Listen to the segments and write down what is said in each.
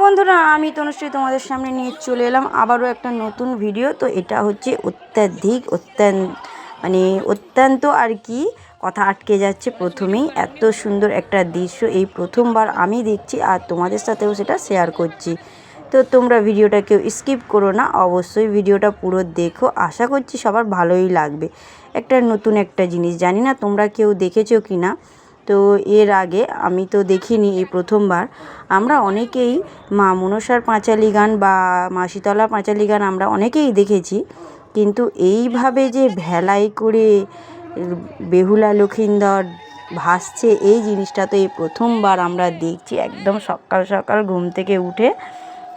বন্ধুরা, আমি তনুশ্রী তোমাদের সামনে নিয়ে চলে এলাম আবারও একটা নতুন ভিডিও তো এটা হচ্ছে অত্যাধিক অত্যন্ত মানে অত্যন্ত আর কি কথা আটকে যাচ্ছে প্রথমেই। এত সুন্দর একটা দৃশ্য, এই প্রথমবার আমি দেখছি আর তোমাদের সাথেও সেটা শেয়ার করছি। তো তোমরা ভিডিওটা কেউ স্কিপ করো না, অবশ্যই ভিডিওটা পুরো দেখো। আশা করছি সবার ভালোই লাগবে। একটা নতুন একটা জিনিস, জানি না তোমরা কেউ দেখেছ কি না তো এর আগে আমি তো দেখিনি এই প্রথমবার। আমরা অনেকেই মা মনসার পাঁচালি গান বা মাসিতলা পাঁচালি গান আমরা অনেকেই দেখেছি। কিন্তু এইভাবে যে ভেলাই করে বেহুলা লক্ষিন্দর ভাসছে, এই জিনিসটা তো এই প্রথমবার আমরা দেখছি। একদম সকাল সকাল ঘুম থেকে উঠে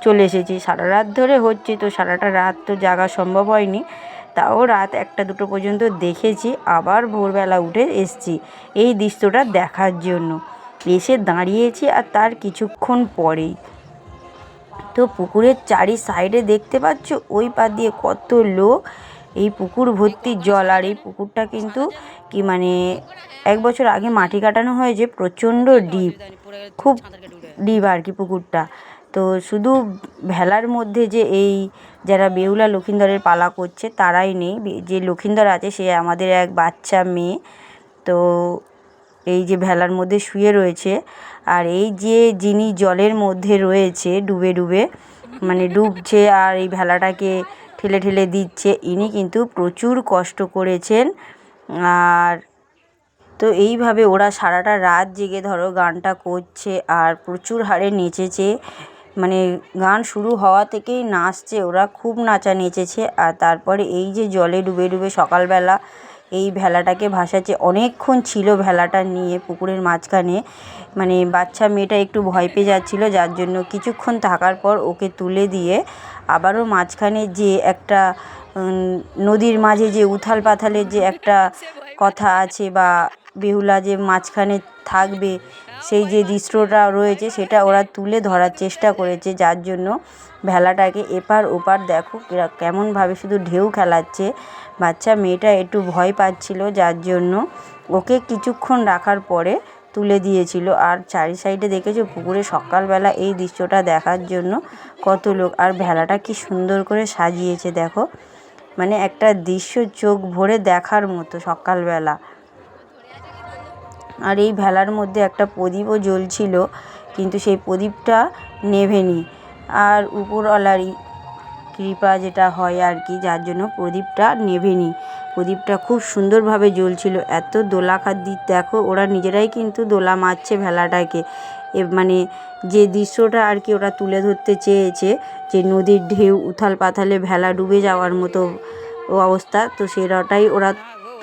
চলে এসেছি। সারা রাত ধরে হচ্ছে তো সারাটা রাত তো জাগা সম্ভব হয়নি। তাও রাত একটা দুটো পর্যন্ত দেখেছি, আবার ভোরবেলা উঠে এসছি এই দৃশ্যটা দেখার জন্য। এসে দাঁড়িয়েছি আর তার কিছুক্ষণ পরেই। তো পুকুরের চারি সাইডে দেখতে পাচ্ছ, ওই পা দিয়ে কত লোক। এই পুকুর ভর্তি জল, আর এই পুকুরটা কিন্তু কি মানে এক বছর আগে মাটি কাটানো হয়েছে, প্রচণ্ড ডিপ। খুব ডিপ আর কি পুকুরটা। তো শুধু ভেলার মধ্যে যে এই যারা বেহুলা লক্ষিন্দরের পালা করছে, তারাই নেই। যে লক্ষিন্দর আছে, সে আমাদের এক বাচ্চা মেয়ে। তো এই যে ভেলার মধ্যে শুয়ে রয়েছে, আর এই যে যিনি জলের মধ্যে রয়েছে, ডুবে ডুবে মানে ডুবছে আর এই ভেলাটাকে ঠেলে ঠেলে দিচ্ছে, ইনি কিন্তু প্রচুর কষ্ট করেছেন। আর তো এইভাবে ওরা সারাটা রাত জেগে ধরো গানটা করছে, আর প্রচুর হারে নেচেছে। মানে গান শুরু হওয়া থেকেই নাচছে, ওরা খুব নাচা নেচেছে। আর তারপরে এই যে জলে ডুবে ডুবে সকালবেলা এই ভেলাটাকে ভাসাচ্ছে, অনেকক্ষণ ছিল ভেলাটা নিয়ে পুকুরের মাঝখানে। মানে বাচ্চা মেয়েটা একটু ভয় পেয়ে যাচ্ছিল, যার জন্য কিছুক্ষণ থাকার পর ওকে তুলে দিয়ে আবারও মাঝখানে যে একটা নদীর মাঝে যে উথাল পাথালের যে একটা কথা আছে বা বেহুলা যে মাঝখানে থাকবে সেই যে দৃশ্যটা রয়েছে সেটা ওরা তুলে ধরার চেষ্টা করেছে, যার জন্য ভেলাটাকে এপার ওপার দেখো কেমনভাবে শুধু ঢেউ খেলাচ্ছে। বাচ্চা মেয়েটা একটু ভয় পাচ্ছিল, যার জন্য ওকে কিছুক্ষণ রাখার পরে তুলে দিয়েছিল। আর চারি সাইডে দেখেছ পুকুরে সকালবেলা এই দৃশ্যটা দেখার জন্য কত লোক। আর ভেলাটা কি সুন্দর করে সাজিয়েছে দেখো। মানে একটা দৃশ্য চোখ ভরে দেখার মতো সকালবেলা। আর এই ভেলার মধ্যে একটা প্রদীপও জ্বলছিল, কিন্তু সেই প্রদীপটা নেভেনি। আর উপরওয়ালারই কৃপা যেটা হয় আর কি, যার জন্য প্রদীপটা নেভেনি। প্রদীপটা খুব সুন্দরভাবে জ্বলছিল। এত দোলা দিক দেখো, ওরা নিজেরাই কিন্তু দোলা মারছে ভেলাটাকে। এ মানে যে দৃশ্যটা আর কি ওরা তুলে ধরতে চেয়েছে, যে নদীর ঢেউ, উথাল পাথালে ভেলা ডুবে যাওয়ার মতো অবস্থা, তো সেটাই ওরা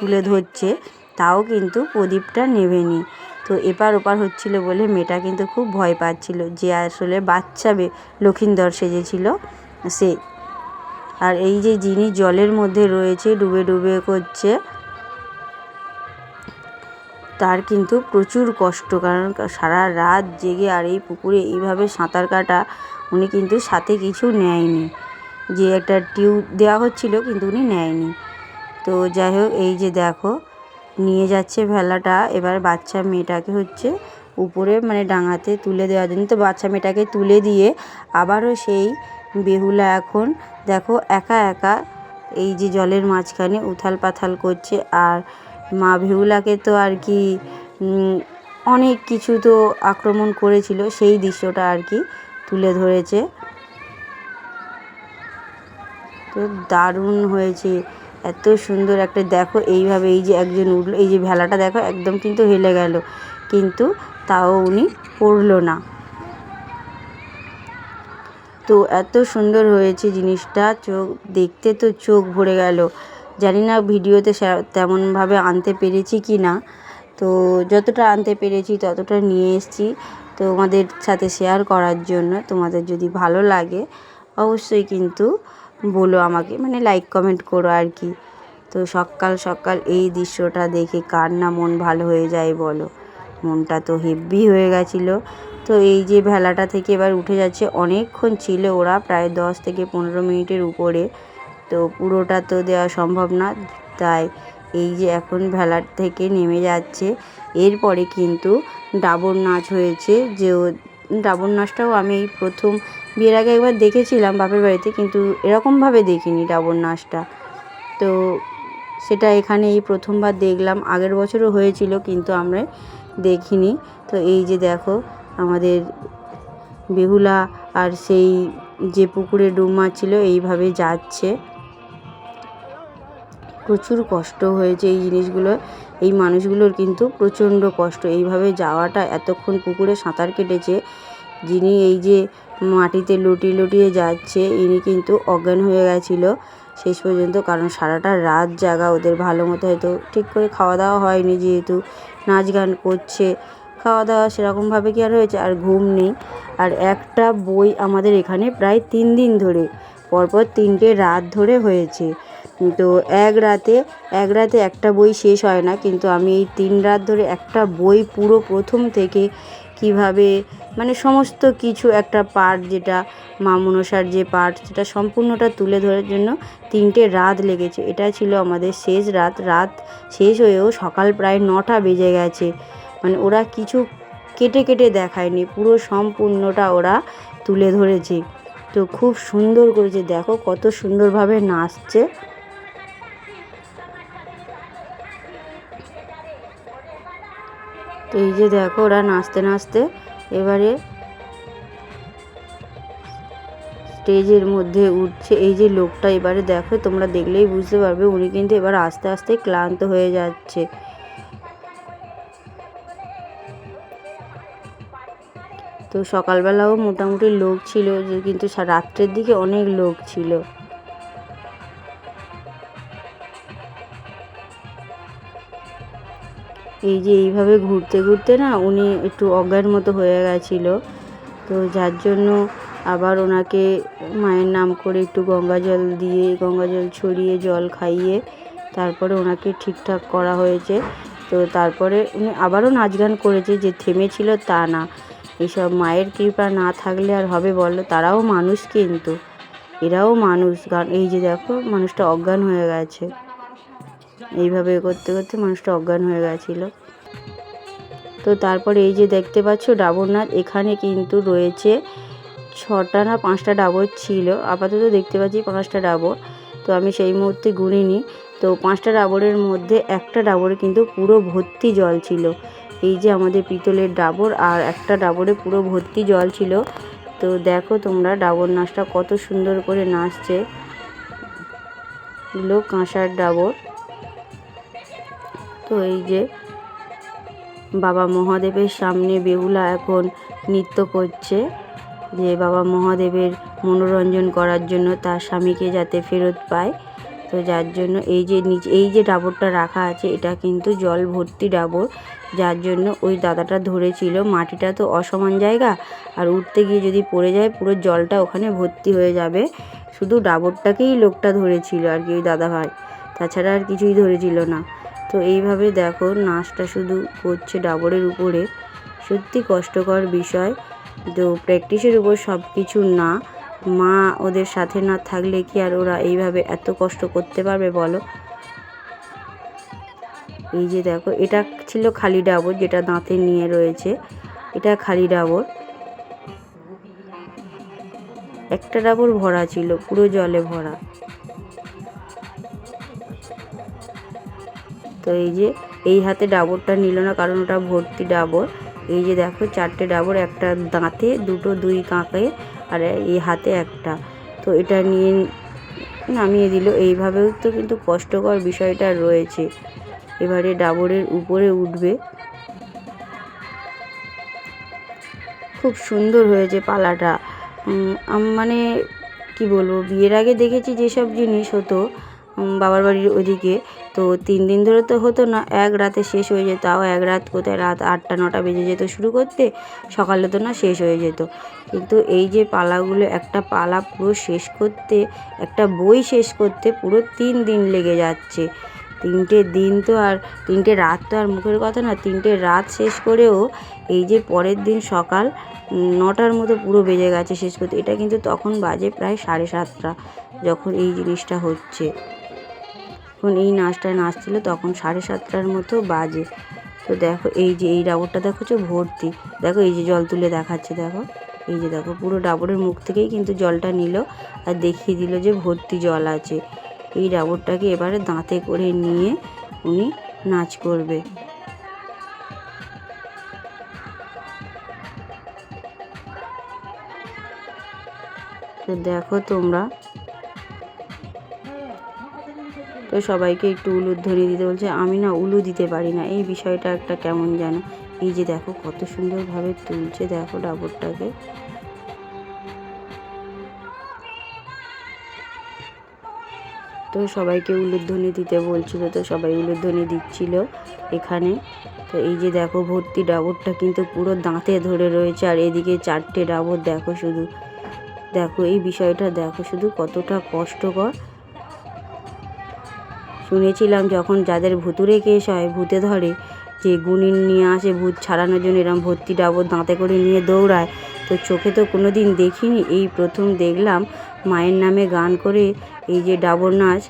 তুলে ধরছে। তাও কিন্তু প্রদীপটা নেভেনি। তো এপার ওপার হচ্ছিল বলে মেয়েটা কিন্তু খুব ভয় পাচ্ছিল যে আসলে বাচ্চা লক্ষিন্দর সেজেছিল সে। আর এই যে যিনি জলের মধ্যে রয়েছে, ডুবে ডুবে করছে, তার কিন্তু প্রচুর কষ্ট, কারণ সারা রাত জেগে আর এই পুকুরে এইভাবে সাঁতার কাটা উনি কিন্তু সাথে কিছু নেয়নি। যে একটা টিউব দেওয়া হচ্ছিল কিন্তু উনি নেয়নি। তো যাই হোক, এই যে দেখো নিয়ে যাচ্ছে ভেলাটা। এবার বাচ্চা মেয়েটাকে হচ্ছে উপরে মানে ডাঙাতে তুলে দেওয়ার জন্য। তো বাচ্চা মেয়েটাকে তুলে দিয়ে আবারও সেই বেহুলা এখন দেখো একা একা এই যে জলের মাঝখানে উথাল পাথাল করছে। আর মা বেহুলাকে তো আর কি অনেক কিছু তো আক্রমণ করেছিল। সেই দৃশ্যটা আর কি তুলে ধরেছে। তো দারুণ হয়েছে। এত সুন্দর একটা, দেখো এইভাবে এই যে একজন উঠল, এই যে ভেলাটা দেখো একদম কিন্তু হেলে গেল। কিন্তু তাও উনি পড়ল না। তো এত সুন্দর হয়েছে জিনিসটা, চোখ, দেখতে তো চোখ ভরে গেল। জানি না ভিডিওতে তেমনভাবে আনতে পেরেছি কি না। তো যতটা আনতে পেরেছি ততটা নিয়ে এসেছি তোমাদের সাথে শেয়ার করার জন্য। তোমাদের যদি ভালো লাগে, অবশ্যই কিন্তু বলো আমাকে মানে লাইক কমেন্ট করো আর কি। তো সকাল সকাল এই দৃশ্যটা দেখে কার না মন ভালো হয়ে যায় বলো। মনটা তো হেভি হয়ে গেছিল। তো এই যে ভেলাটা থেকে এবার উঠে যাচ্ছে, অনেকক্ষণ ছিল ওরা প্রায় দশ থেকে পনেরো মিনিটের উপরে। তো পুরোটা তো দেওয়া সম্ভব না, তাই এই যে এখন ভেলার থেকে নেমে যাচ্ছে। এরপরে কিন্তু ডাবর নাচ হয়েছে, যে ডাবর নাচটাও আমি এই প্রথম, বিয়ের আগে একবার দেখেছিলাম বাপের বাড়িতে, কিন্তু এরকমভাবে দেখিনি ডাবর নাচটা তো সেটা এখানে এই প্রথমবার দেখলাম, আগের বছরও হয়েছিল, কিন্তু আমরা দেখিনি। তো এই যে দেখো, আমাদের বেহুলা আর সেই যে পুকুরে ডুব মারছিল, এইভাবে যাচ্ছে। প্রচুর কষ্ট হয়েছে এই জিনিসগুলো। এই মানুষগুলোর কিন্তু প্রচণ্ড কষ্ট। এইভাবে যাওয়াটা এতক্ষণ পুকুরে সাঁতার কেটেছে, যিনি এই যে মাটিতে লুটিয়ে লুটিয়ে যাচ্ছে, ইনি কিন্তু অজ্ঞান হয়ে গেছিল শেষ পর্যন্ত, কারণ সারাটা রাত জাগা ওদের ভালো মতো হয়তো ঠিক করে খাওয়া দাওয়া হয়নি যেহেতু, নাচ গান করছে, খাওয়া দাওয়া সেরকমভাবে কি আর হয়েছে? আর ঘুম নেই। আর একটা বই আমাদের এখানে প্রায় তিন দিন ধরে, পরপর তিনটে রাত ধরে হয়েছে। তো এক রাতে এক রাতে একটা বই শেষ হয় না, কিন্তু আমি এই তিন রাত ধরে একটা বই পুরো প্রথম থেকে কীভাবে মানে সমস্ত কিছু একটা পার্ট যেটা মা মনসার যে পার্ট সেটা সম্পূর্ণটা তুলে ধরার জন্য তিনটে রাত লেগেছে। এটা ছিল আমাদের শেষ রাত। রাত শেষ হয়েও সকাল প্রায় নটা বেজে গেছে। মানে ওরা কিছু কেটে কেটে দেখায়নি, পুরো সম্পূর্ণটা ওরা তুলে ধরেছে। তো খুব সুন্দর করেছে। দেখো কত সুন্দরভাবে নাচছে। তো এই যে দেখো, ওরা নাচতে নাচতে এবারে স্টেজের মধ্যে উঠছে। এই যে লোকটা এবারে দেখো, তোমরা দেখলেই বুঝতে পারবে, উনি কিন্তু এবার আস্তে আস্তে ক্লান্ত হয়ে যাচ্ছে। তো সকালবেলাও মোটামুটি লোক ছিল, যে কিন্তু রাত্রের দিকে অনেক লোক ছিল। এই যে এইভাবে ঘুরতে ঘুরতে না উনি একটু অজ্ঞান মতো হয়ে গেছিল। তো যার জন্য আবার ওনাকে মায়ের নাম করে একটু গঙ্গা জল দিয়ে, গঙ্গা জল ছড়িয়ে, জল খাইয়ে তারপরে ওনাকে ঠিকঠাক করা হয়েছে। তো তারপরে উনি আবারও নাচ গান করেছে, যে থেমেছিল তা না। এইসব মায়ের কৃপা না থাকলে আর হবে বলো? তারাও মানুষ কিন্তু। এরাও মানুষ। গান এই যে দেখো, মানুষটা অজ্ঞান হয়ে গেছে। এইভাবে করতে করতে মানুষটা অজ্ঞান হয়ে গেছিল। তো তারপরে এই যে দেখতে পাচ্ছ ডাবরনাথ, এখানে কিন্তু রয়েছে ছটা না পাঁচটা ডাবর ছিল। আপাতত দেখতে পাচ্ছি পাঁচটা ডাবর। তো আমি সেই মুহূর্তে গুনিনি। তো পাঁচটা ডাবরের মধ্যে একটা ডাবরে কিন্তু পুরো ভর্তি জল ছিল। এই যে আমাদের পিতলের ডাবর আর একটা ডাবরে পুরো ভর্তি জল ছিল। তো দেখো তোমরা ডাবর নাচটা কত সুন্দর করে নাচছে। এগুলো কাঁসার ডাবর। তো এই যে বাবা মহাদেবের সামনে বেহুলা এখন নৃত্য করছে। যে বাবা মহাদেবের মনোরঞ্জন করার জন্য তার স্বামীকে যাতে ফেরত পায়। তো যার জন্য এই যে নিচ, এই যে ডাবরটা রাখা আছে, এটা কিন্তু জল ভর্তি ডাবর। যার জন্য ওই দাদাটা ধরেছিল, মাটিটা তো অসমান জায়গা, আর উঠতে গিয়ে যদি পড়ে যায়, পুরো জলটা ওখানে ভর্তি হয়ে যাবে। শুধু ডাবরটাকেই লোকটা ধরেছিল আর কি, ওই দাদা ভাই তাছাড়া আর কিছুই ধরেছিল না। তো এইভাবে দেখো নাচটা শুধু করছে ডাবরের উপরে। সত্যি কষ্টকর বিষয়। তো প্র্যাকটিসের উপর সব কিছু না। মা ওদের সাথে না থাকলে কি আর ওরা এইভাবে এত কষ্ট করতে পারবে বলো? এই যে দেখো, এটা ছিল খালি ডাবর যেটা দাঁতে নিয়ে রয়েছে। এটা খালি ডাবর। একটা ডাবর ভরা ছিল, পুরো জলে ভরা। তো এই যে, এই হাতে ডাবরটা নিল না, কারণ ওটা ভর্তি ডাবর। এই যে দেখো, চারটে ডাবর, একটা দাঁতে, দুটো দুই কাঁকে, আর এই হাতে একটা। তো এটা নিয়ে নামিয়ে দিল। এইভাবেও তো কিন্তু কষ্টকর বিষয়টা রয়েছে। এবারে ডাবরের উপরে উঠবে। খুব সুন্দর হয়েছে পালাটা। মানে কি বলব, বিয়ের আগে দেখেছি যেসব জিনিস হতো বাবার বাড়ির ওদিকে। তো তিন দিন ধরে তো হতো না, এক রাতে শেষ হয়ে যেত। তাও এক রাত কোথায় রাত আটটা, নটা বেজে যেত শুরু করতে, সকালে তো না শেষ হয়ে যেত। কিন্তু এই যে পালাগুলো, একটা পালা পুরো শেষ করতে, একটা বই শেষ করতে পুরো তিন দিন লেগে যাচ্ছে। তিনটে দিন তো আর, তিনটে রাত তো আর মুখের কথা না, তিনটে রাত শেষ করেও এই যে পরের দিন সকাল নটার মতো পুরো বেজে গেছে শেষ করতে। এটা কিন্তু তখন বাজে প্রায় সাড়ে সাতটা, যখন এই জিনিসটা হচ্ছে। যখন এই নাচটা নাচছিল তখন সাড়ে সাতটার মতো বাজে। তো দেখো, এই যে এই ডাবরটা দেখো যে ভর্তি। দেখো, এই যে জল তুলে দেখাচ্ছে, দেখো। এই যে দেখো, পুরো ডাবরের মুখ থেকেই কিন্তু জলটা নিল আর দেখিয়ে দিল যে ভর্তি জল আছে। এই ডাবরটাকে এবারে দাঁতে করে নিয়ে উনি নাচ করবে। তো দেখো তোমরা তো সবাইকে একটু উলুধ্বনি দিতে বলছে, আমি না উলু দিতে পারি না। এই বিষয়টা একটা কেমন যেন এই যে দেখো কত সুন্দরভাবে তুলছে দেখো ডাবরটাকে। তো সবাইকে উলুধ্বনি দিতে বলছিল, তো সবাই উলুধ্বনি দিচ্ছিল এখানে। তো এই যে দেখো ভর্তি ডাবরটা কিন্তু পুরো দাঁতে ধরে রয়েছে, আর এদিকে চারটে ডাবর দেখো শুধু। দেখো এই বিষয়টা দেখো শুধু কতটা কষ্টকর। শুনেছিলাম যখন যাদের ভুতুরে কেস হয়, ভূতে ধরে, যে গুণিন নিয়ে আসে, ভূত ছাড়ানোর জন্য এরম ভর্তি ডাবর দাঁতে করে নিয়ে দৌড়ায়। তো চোখে তো কোনো দিন দেখিনি। এই প্রথম দেখলাম মায়ের নামে গান করে এই যে ডাবর নাচ,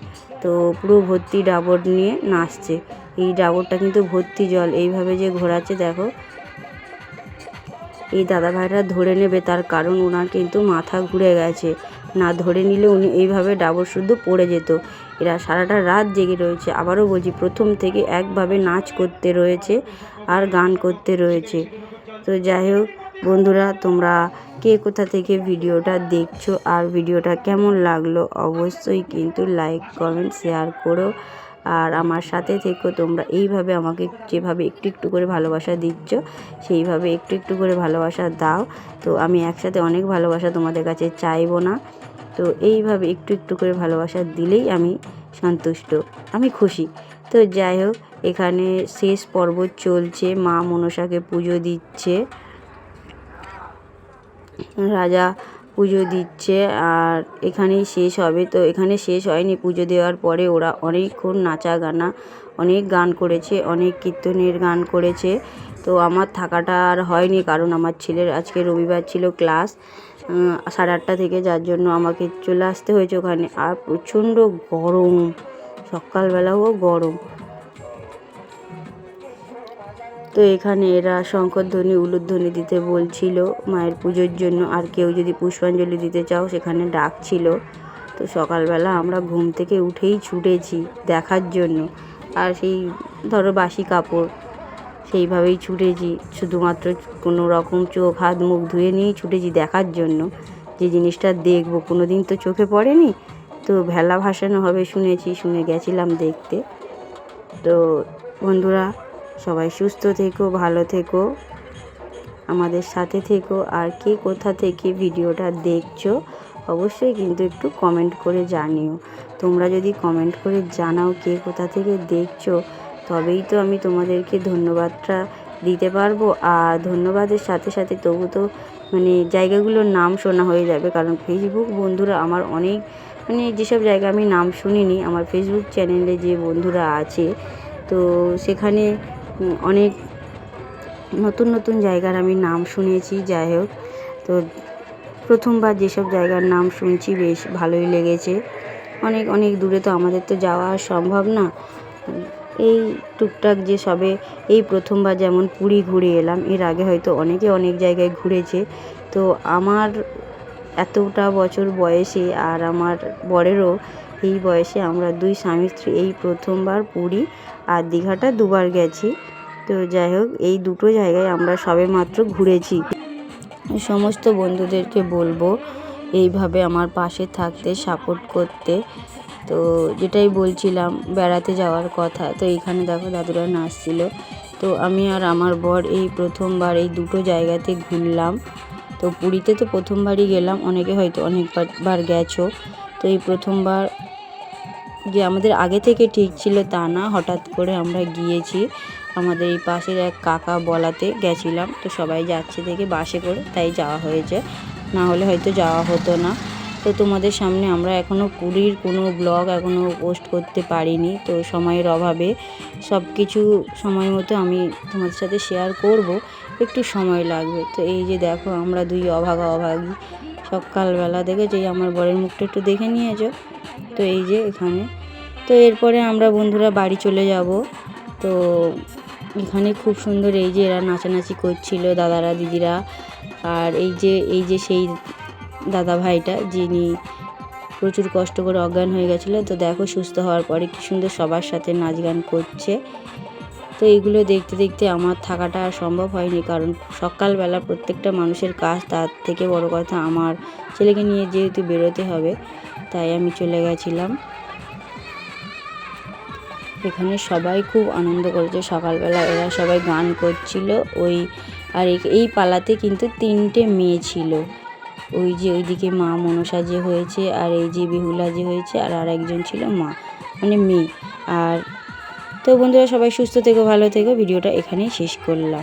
তো পুরো ভর্তি ডাবর নিয়ে নাচছে। এই ডাবরটা কিন্তু ভর্তি জল। এইভাবে যে ঘোরাচ্ছে, দেখো। এই দাদা ভাইরা ধরে নেবে, তার কারণ ওনার কিন্তু মাথা ঘুরে গেছে। না ধরে নিলে উনি এইভাবে ডাবর শুদ্ধ পড়ে যেত। এরা সারাটা রাত জেগে রয়েছে। আবারও বলছি, প্রথম থেকে একভাবে নাচ করতে রয়েছে আর গান করতে রয়েছে। তো যাই হোক, বন্ধুরা, তোমরা কে কোথা থেকে ভিডিওটা দেখছ আর ভিডিওটা কেমন লাগল, অবশ্যই কিন্তু লাইক কমেন্ট শেয়ার করো। আর আমার সাথে থেকেও তোমরা এইভাবে আমাকে যেভাবে একটু একটু করে ভালোবাসা দিচ্ছ, সেইভাবে একটু একটু করে ভালোবাসা দাও। তো আমি একসাথে অনেক ভালোবাসা তোমাদের কাছে চাইব না। তো এইভাবে একটু একটু করে ভালোবাসা দিলেই আমি সন্তুষ্ট, আমি খুশি। তো যাই হোক, এখানে শেষ পর্ব চলছে, মা মনসাকে পুজো দিচ্ছে। রাজা পুজো দিচ্ছে আর এখানেই শেষ হবে। তো এখানে শেষ হয়নি পুজো দেওয়ার পরে ওরা অনেকক্ষণ নাচা গানা অনেক গান করেছে, অনেক কীর্তনের গান করেছে। তো আমার থাকাটা আর হয়নি কারণ আমার ছেলের আজকে রবিবার ছিল ক্লাস সাড়ে আটটা থেকে যার জন্য আমাকে চলে আসতে হয়েছে ওখানে। আর প্রচণ্ড গরম, সকালবেলাও গরম। তো এখানে এরা শঙ্করধ্বনি, উলুধ্বনি দিতে বলছিল। মায়ের পুজোর জন্য আর কেউ যদি পুষ্পাঞ্জলি দিতে চাও, সেখানে ডাকছিল। তো সকালবেলা আমরা ঘুম থেকে উঠেই ছুটেছি দেখার জন্য। আর সেই ধরো বাসি কাপড়, সেইভাবেই ছুটেছি। শুধুমাত্র কোনো রকম চোখ, হাত, মুখ ধুয়ে নিয়েই ছুটেছি দেখার জন্য। যে জিনিসটা দেখব কোনো দিন তো চোখে পড়েনি। তো ভেলা ভাসানো হবে শুনেছি, শুনে গেছিলাম দেখতে। তো বন্ধুরা সবাই সুস্থ থেকো, ভালো থেকো। আমাদের সাথে থেকো। আর কে কোথা থেকে ভিডিওটা দেখছ, অবশ্যই কিন্তু একটু কমেন্ট করে জানিও। তোমরা যদি কমেন্ট করে জানাও কে কোথা থেকে দেখছ, তবেই তো আমি তোমাদেরকে ধন্যবাদটা দিতে পারব। আর ধন্যবাদের সাথে সাথে তবু তো মানে জায়গাগুলোর নাম শোনা হয়ে যাবে, কারণ ফেসবুক বন্ধুরা আমার অনেক মানে যেসব জায়গা আমি নাম শুনিনি, আমার ফেসবুক চ্যানেলে যে বন্ধুরা আছে, তো সেখানে অনেক নতুন নতুন জায়গার আমি নাম শুনেছি, যাই হোক। তো প্রথমবার যেসব জায়গার নাম শুনছি, বেশ ভালোই লেগেছে। অনেক অনেক দূরে তো আমাদের তো যাওয়া সম্ভব না। এই টুকটাক যে সবে এই প্রথমবার যেমন পুরী ঘুরে এলাম, এর আগে হয়তো অনেকে অনেক জায়গায় ঘুরেছে। তো আমার এতটা বছর বয়সে আর আমার বরেরও এই বয়সে আমরা দুই স্বামী স্ত্রী এই প্রথমবার পুরী আর দীঘাটা দুবার গেছি। তো যাই হোক, এই দুটো জায়গায় আমরা সবে মাত্র ঘুরেছি। সমস্ত বন্ধুদেরকে বলব, এইভাবে আমার পাশে থাকতে সাপোর্ট করতে। তো যেটাই বলছিলাম, বেড়াতে যাওয়ার কথা, তো এইখানে দেখো দাদুরা নাচছিল। তো আমি আর আমার বর এই প্রথমবার এই দুটো জায়গাতে ঘুরলাম। তো পুরীতে তো প্রথমবারই গেলাম, অনেকে হয়তো অনেকবার বার গেছো। তো এই প্রথমবার যে আমাদের আগে থেকে ঠিক ছিল তা না, হঠাৎ করে আমরা গিয়েছি। আমাদের এই পাশের এক কাকা বলাতে গেছিলাম, তো সবাই যাচ্ছে দেখে বাসে করে, তাই যাওয়া হয়েছে। না হলে হয়তো যাওয়া হতো না। তো তোমাদের সামনে আমরা এখনও পুরীর কোনো ব্লগ এখনও পোস্ট করতে পারিনি, তো সময়ের অভাবে সব কিছু সময় মতো আমি তোমাদের সাথে শেয়ার করব। একটু সময় লাগবে। তো এই যে দেখো, আমরা দুই অভাগা অভাগী। সকালবেলা দেখেছ, এই আমার বরের মুখটা একটু দেখে নিয়েছো? তো এই যে এখানে। তো এরপরে আমরা বন্ধুরা বাড়ি চলে যাব। তো এখানে খুব সুন্দর এই যে এরা নাচানাচি করছিল দাদারা, দিদিরা। আর এই যে এই যে সেই দাদা ভাইটা, যিনি প্রচুর কষ্ট করে অজ্ঞান হয়ে গেছিল, তো দেখো সুস্থ হওয়ার পরে কি সুন্দর সবার সাথে নাচ গান করছে। তো এইগুলো দেখতে দেখতে আমার থাকাটা আর সম্ভব হয়নি, কারণ সকালবেলা প্রত্যেকটা মানুষের কাজ, তার থেকে বড় কথা আমার ছেলেকে নিয়ে যেহেতু বেরোতে হবে, তাই আমি চলে গেছিলাম। এখানে সবাই খুব আনন্দ করেছে। সকালবেলা এরা সবাই গান করছিল। ওই, আর এই- পালাতে কিন্তু তিনটে মেয়ে ছিল। ওই যে ওইদিকে মা মনসা যে হয়েছে আর এই যে বিহুলা যে হয়েছে আর আর একজন ছিল মা মানে মেয়ে। আর তো বন্ধুরা সবাই সুস্থ থেকো, ভালো থেকো। ভিডিওটা এখানেই শেষ করলাম।